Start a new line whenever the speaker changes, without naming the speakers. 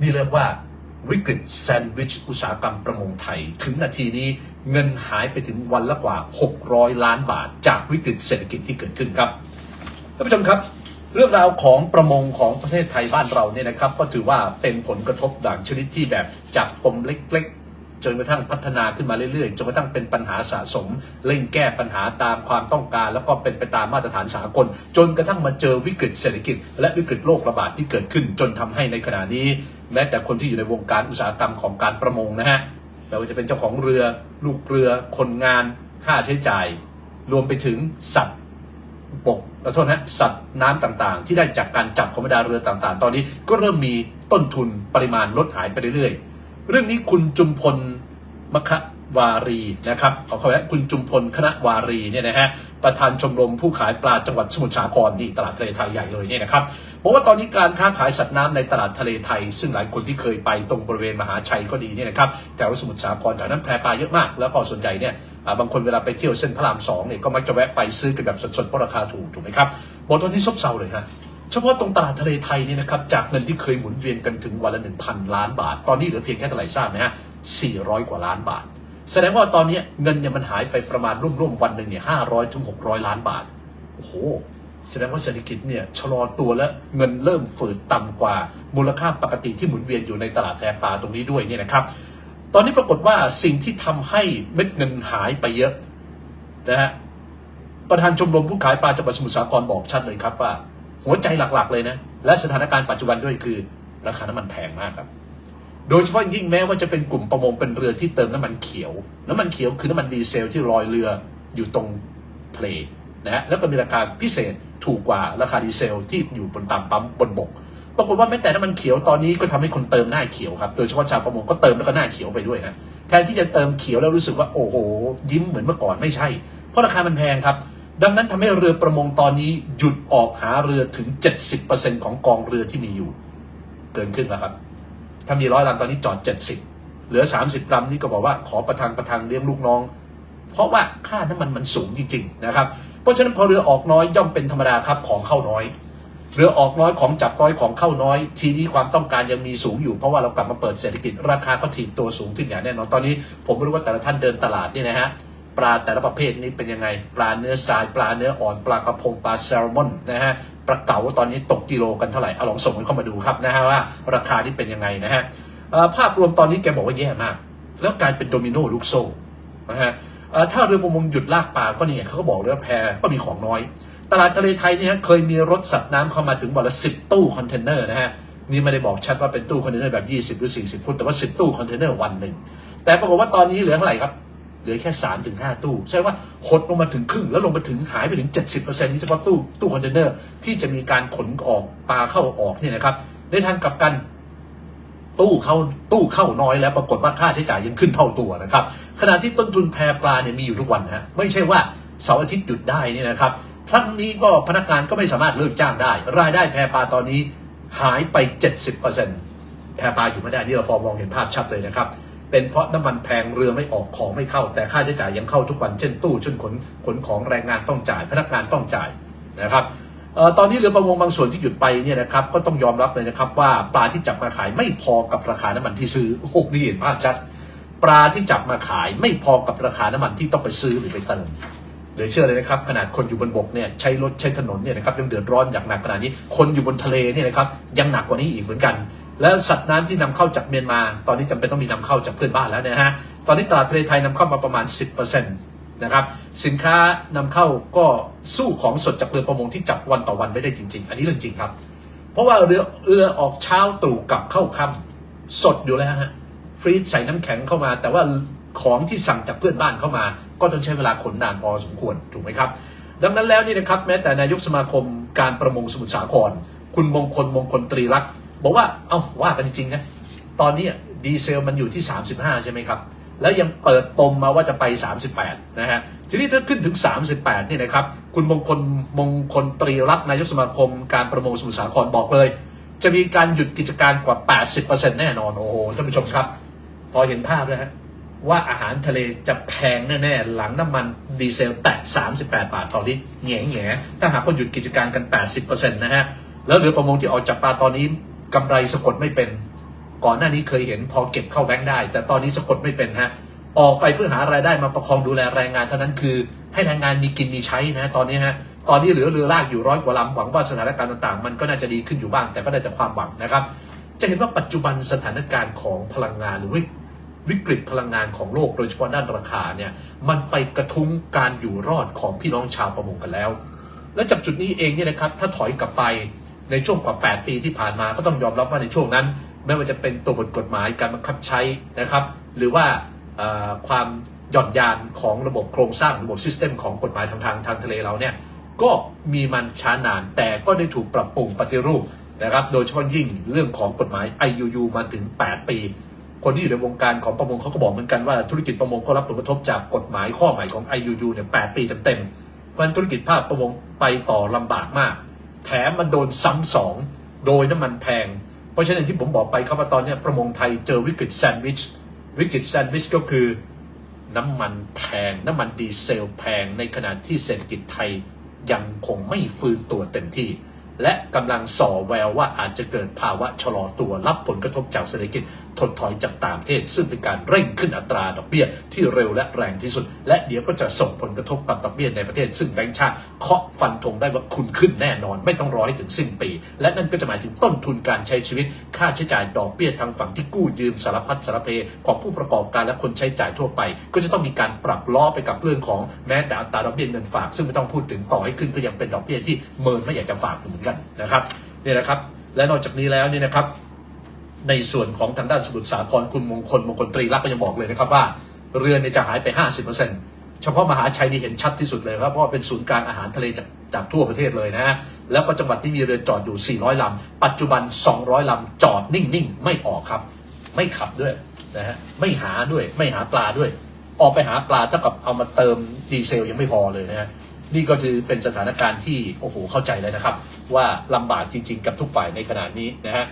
นี่เรียกว่าวิกฤตแซนด์วิชอุตสาหกรรมประมงไทย ถึงนาทีนี้เงินหายไปถึงวันละกว่า 600 ล้านบาท จากวิกฤตเศรษฐกิจที่เกิดขึ้นครับท่านผู้ชมครับ เรื่องราวของประมงของประเทศไทยบ้านเราเนี่ยนะครับ ก็ถือว่าเป็นผลกระทบด่างชนิดที่แบบจากปมเล็กๆจนกระทั่งพัฒนาขึ้นมาเรื่อยๆ จนกระทั่งเป็นปัญหาสะสม เร่งแก้ปัญหาตามความต้องการ แล้วก็เป็นไปตามมาตรฐานสากล จนกระทั่งมาเจอวิกฤตเศรษฐกิจ และวิกฤตโรคระบาดที่เกิดขึ้น จนทำให้ในขณะนี้ แม้แต่คนที่อยู่ในวงการอุตสาหกรรมของการประมงนะฮะไม่ว่าจะเป็นเจ้าของเรือ ลูกเรือ คนงาน ค่าใช้จ่าย รวมไปถึงสัตว์บกขอโทษนะสัตว์น้ำต่างๆ ที่ได้จากการจับของบรรดาเรือต่างๆ ตอนนี้ก็เริ่มมีต้นทุนปริมาณลดหายไปเรื่อยๆ เรื่องนี้คุณจุมพลมค วารีนะครับขอขอแนะคุณจุมพลคณะวารีเนี่ยนะฮะประธานชมรมผู้ขายปลาจังหวัดสมุทรสาครนี่ตลาดทะเลไทยใหญ่เลยเนี่ยนะครับบอกว่าตอนนี้การค้าขายสัตว์น้ำในตลาดทะเลไทย ซึ่งหลายคนที่เคยไปตรงบริเวณมหาชัยก็ดีเนี่ยนะครับแถวสมุทรสาครแถวนั้นแพรปลาเยอะมาก แล้วพอส่วนใหญ่เนี่ยบางคนเวลาไปเที่ยวเส้นพระรามสองเนี่ยก็มักจะแวะไปซื้อกันแบบสดๆเพราะราคาถูกถูกไหมครับบอกตอนนี้ซบเซาเลยฮะเฉพาะตรงตลาดทะเลไทยเนี่ยนะครับจากเงินที่เคยหมุนเวียนกันถึงวันละ1,000 ล้านบาท ตอนนี้เหลือเพียงแค่เท่าไหร่ทราบไหมฮะ400 กว่าล้านบาท แสดงว่าตอนนี้เงินเนี่ยมันหายไปประมาณร่วมๆวันหนึ่งเนี่ย500ถึง600ล้านบาท โอ้โห แสดงว่าเศรษฐกิจเนี่ยชะลอตัวและเงินเริ่มฝืดต่ำกว่ามูลค่าปกติที่หมุนเวียนอยู่ในตลาดแพปลาตรงนี้ด้วยเนี่ยนะครับ ตอนนี้ปรากฏว่าสิ่งที่ทำให้เม็ดเงินหายไปเยอะนะฮะประธานชมรมผู้ขายปลาจังหวัดสมุทรสาครบอกชัดเลยครับว่า หัวใจหลักๆเลยนะ และสถานการณ์ปัจจุบันด้วยคือ ราคาน้ำมันแพงมากครับ โดยเฉพาะยิ่งแม้ว่าจะเป็นกลุ่มประมงเป็นเรือที่เติมน้ำมันเขียว น้ำมันเขียวคือน้ำมันดีเซลที่ลอยเรืออยู่ตรงทะเลนะฮะแล้วก็มีราคาพิเศษถูกกว่าราคาดีเซลที่อยู่บนตามปั๊มบนบกปรากฏว่าแม้แต่น้ำมันเขียวตอนนี้ก็ทำให้คนเติมหน้าเขียวครับ โดยเฉพาะชาวประมงก็เติมแล้วก็หน้าเขียวไปด้วยนะแทนที่จะเติมเขียวแล้วรู้สึกว่าโอ้โห ยิ้มเหมือนเมื่อก่อนไม่ใช่ เพราะราคามันแพงครับ ดังนั้นทำให้เรือประมงตอนนี้หยุดออกหาเรือถึง 70%ของกองเรือที่มีอยู่ เกินครึ่งแล้วครับ ถ้ามีร้อยลำตอนนี้จอด70เหลือ30ลำนี่ก็บอกว่าขอประทังประทังเลี้ยงลูกน้อง เพราะว่าค่าน้ำมันมันสูงจริง ๆ นะครับ เพราะฉะนั้นพอเรือออกน้อยย่อมเป็นธรรมดาครับของเข้าน้อยเรือออกน้อยของจับน้อยของเข้าน้อย ทีนี้ความต้องการยังมีสูงอยู่เพราะว่าเรากลับมาเปิดเศรษฐกิจราคาก็ถีบตัวสูงขึ้นอย่างแน่นอนตอนนี้ ผมไม่รู้ว่าแต่ละท่านเดินตลาดนี่นะฮะ ปลาแต่ละประเภทนี้เป็นยังไง ปลาเนื้อทรายปลาเนื้ออ่อนปลากระพงปลาแซลมอนนะฮะปลาเก๋าตอนนี้ตกกิโลกันเท่าไหร่เอาลองส่งเข้ามาดูครับนะฮะว่าราคานี้เป็นยังไงนะฮะภาพรวมตอนนี้แกบอกว่าแย่มาก แล้วกลายเป็นโดมิโนลูกโซ่นะฮะถ้าเรือประมงหยุดลากปลาก็นี่ไงเขาก็บอกเลยว่าแพก็มีของน้อย ตลาดทะเลไทยเนี่ยฮะเคยมีรถสัตว์น้ำเข้ามาถึงวันละสิบตู้คอนเทนเนอร์นะฮะนี่ไม่ได้บอกชัดว่าเป็นตู้คอนเทนเนอร์แบบ 20 หรือ 40 ฟุตแต่ว่า 10 ตู้คอนเทนเนอร์วันหนึ่งแต่ปรากฏว่าตอนนี้เหลือเท่าไหร่ครับ เหลือแค่3ถึง5ตู้ใช่ว่าหดลงมาถึงครึ่ง แล้วลงมาถึงหายไปถึง 70%นี่เฉพาะตู้ตู้คอนเทนเนอร์ที่จะมีการขนออกปลาเข้าออกเนี่ยนะครับในทางกลับกันตู้เข้าตู้เข้าน้อยแล้วปรากฏว่าค่าใช้จ่ายยังขึ้นเท่าตัวนะครับขณะที่ต้นทุนแพรปลาเนี่ยมีอยู่ทุกวันนะฮะไม่ใช่ว่าเสาร์อาทิตย์หยุดได้นี่นะครับครั้งนี้ก็พนักงานก็ไม่สามารถเลิกจ้างได้ รายได้แพรปลาตอนนี้หายไป 70%แพรปลาอยู่ไม่ได้นี่เราพอมองเห็นภาพชัดเลยนะครับ เป็นเพราะน้ำมันแพงเรือไม่ออกของไม่เข้า แต่ค่าใช้จ่ายยังเข้าทุกวันเช่นตู้เช่นขนขนของแรงงานต้องจ่าย พนักงานต้องจ่ายนะครับออตอนนี้เรือประมงบางส่วนที่หยุดไปเนี่ยนะครับก็ต้องยอมรับเลยนะครับว่าปลาที่จับมาขายไม่พอกับราคาน้ำมันที่ซื้อโอ้โหนี่เห็นภาพชัดปลาที่จับมาขายไม่พอกับราคาน้ำมันที่ต้องไปซื้อหรือไปเติมเหลือเชื่อเลยนะครับขนาดคนอยู่บนบกเนี่ยใช้รถใช้ถนนเนี่ยนะครับยังเดือดร้อนอย่างหนักขนาดนี้ คนอยู่บนทะเลเนี่ยนะครับยังหนักกว่านี้อีกเหมือนกัน แล้วสัตว์น้ำที่นำเข้าจากเมียนมา ตอนนี้จำเป็นต้องมีนำเข้าจากเพื่อนบ้านแล้วนะฮะ ตอนนี้ตลาดทะเลไทยนำเข้ามาประมาณ 10%นะครับ สินค้านำเข้าก็สู้ของสดจากเรือประมงที่จับวันต่อวันไม่ได้จริง ๆ อันนี้เรื่องจริงครับ เพราะว่าเรือเรือออกเช้าตรู่กลับเข้าค่ำสดอยู่แล้วฮะ ฟรีซใส่น้ำแข็งเข้ามา แต่ว่าของที่สั่งจากเพื่อนบ้านเข้ามา ก็ต้องใช้เวลาขนนานพอสมควรถูกไหมครับ ดังนั้นแล้วนี่นะครับแม้แต่นายกสมาคมการประมงสมุทรสาครคุณมงคลมงคลตรีรักษ บอกว่าเอาว่ากันจริงๆนะตอนนี้ดีเซลมันอยู่ที่ 35 ใช่ไหมครับ แล้วยังเปิดปมมาว่าจะไป 38 นะฮะ ทีนี้ถ้าขึ้นถึง 38นี่นะครับ คุณมงคลมงคลตรีรักษ์นายกสมาคมการประมงสมุทรสาครบอกเลย จะมีการหยุดกิจการกว่า 80%แน่นอน โอ้โห ท่านผู้ชมครับ พอเห็นภาพแล้วฮะว่าอาหารทะเลจะแพงแน่ๆ หลังน้ำมันดีเซลแตะ 38 บาทต่อลิตรแง่แง่ๆถ้าหากว่าหยุดกิจการกัน 80%นะฮะ แล้วเรือประมงที่ออกจากปลาตอนนี้ กำไรสะกดไม่เป็น ก่อนหน้านี้เคยเห็นพอเก็บเข้าแบงค์ได้ แต่ตอนนี้สะกดไม่เป็นฮะออกไปเพื่อหารายได้มาประคองดูแลแรงงานเท่านั้นคือ ให้แรงงานมีกินมีใช้นะตอนนี้ฮะตอนนี้เหลือเรือลากอยู่ร้อยกว่าลำหวังว่าสถานการณ์ต่างๆ มันก็น่าจะดีขึ้นอยู่บ้างแต่ก็ได้แต่ความหวังนะครับ จะเห็นว่าปัจจุบันสถานการณ์ของพลังงานหรือวิวิกฤตพลังงานของโลกโดยเฉพาะด้านราคาเนี่ยมันไปกระทุ้งการอยู่รอดของพี่น้องชาวประมงกันแล้ว และจากจุดนี้เองเนี่ยนะครับถ้าถอยกลับไป ในช่วงกว่า 8 ปีที่ผ่านมาก็ต้องยอมรับว่าในช่วงนั้น ไม่ว่าจะเป็นตัวบทกฎหมายการบังคับใช้นะครับ หรือว่าความหย่อนยานของระบบโครงสร้างระบบซิสเต็มของกฎหมายทางทางทางทะเลเราเนี่ยก็มีมันช้านาน แต่ก็ได้ถูกปรับปรุงปฏิรูปนะครับ โดยเฉพาะยิ่งเรื่องของกฎหมาย IUU มาถึง 8 ปี คนที่อยู่ในวงการของประมงเขาก็บอกเหมือนกันว่าธุรกิจประมงก็รับผลกระทบจากกฎหมายข้อใหม่ของ IUU เนี่ย8ปีเต็มๆเพราะฉะนั้นธุรกิจภาคประมงไปต่อลำบากมาก แถมมันโดนซ้ำสองโดยน้ำมันแพง เพราะฉะนั้นที่ผมบอกไปครับว่าตอนนี้ประมงไทยเจอวิกฤตแซนด์วิช วิกฤตแซนด์วิชก็คือ น้ำมันแพง น้ำมันดีเซลแพง ในขณะที่เศรษฐกิจไทยยังคงไม่ฟื้นตัวเต็มที่ และกำลังส่อแววว่าอาจจะเกิดภาวะชะลอตัวรับผลกระทบจากเศรษฐกิจถดถอยจากต่างประเทศ ซึ่งเป็นการเร่งขึ้นอัตราดอกเบี้ยที่เร็วและแรงที่สุด และเดี๋ยวก็จะส่งผลกระทบกับดอกเบี้ยในประเทศ ซึ่งแบงก์ชาติเคาะฟันธงได้ว่าคุณขึ้นแน่นอน ไม่ต้องรอให้ถึงสิ้นปี และนั่นก็จะหมายถึงต้นทุนการใช้ชีวิต ค่าใช้จ่ายดอกเบี้ยทางฝั่งที่กู้ยืมสารพัดสารเพของผู้ประกอบการและคนใช้จ่ายทั่วไป ก็จะต้องมีการปรับล้อไปกับเรื่องของแม้แต่อัตราดอกเบี้ยเงินฝาก ซึ่งไม่ต้องพูดถึงต่อให้ขึ้นก็ยังเป็นดอกเบี้ยที่เมินไม่อยากจะฝากเหมือนกันนะครับนี่นะครับและนอกจากนี้แล้วนี่นะครับ ในส่วนของทางด้านสมุทรสาครคุณมงคลมงคลตรีรักก็ยังบอกเลยนะครับว่า เรือเนี่ยจะหายไป 50%เฉพาะมหาชัยนี่เห็นชัดที่สุดเลยครับเพราะว่าเป็นศูนย์กลางอาหารทะเลจากจากทั่วประเทศเลยนะฮะแล้วก็จังหวัดที่มีเรือจอดอยู่ 400 ลำ ปัจจุบัน 200 ลำ จอดนิ่งๆ ไม่ออกครับ ไม่ขับด้วยนะฮะไม่หาด้วยไม่หาปลาด้วย ออกไปหาปลาเท่ากับเอามาเติมดีเซลยังไม่พอเลยนะฮะนี่ก็คือเป็นสถานการณ์ที่โอ้โหเข้าใจเลยนะครับ ว่าลำบากจริง ๆ กับทุกฝ่ายในขณะนี้นะฮะ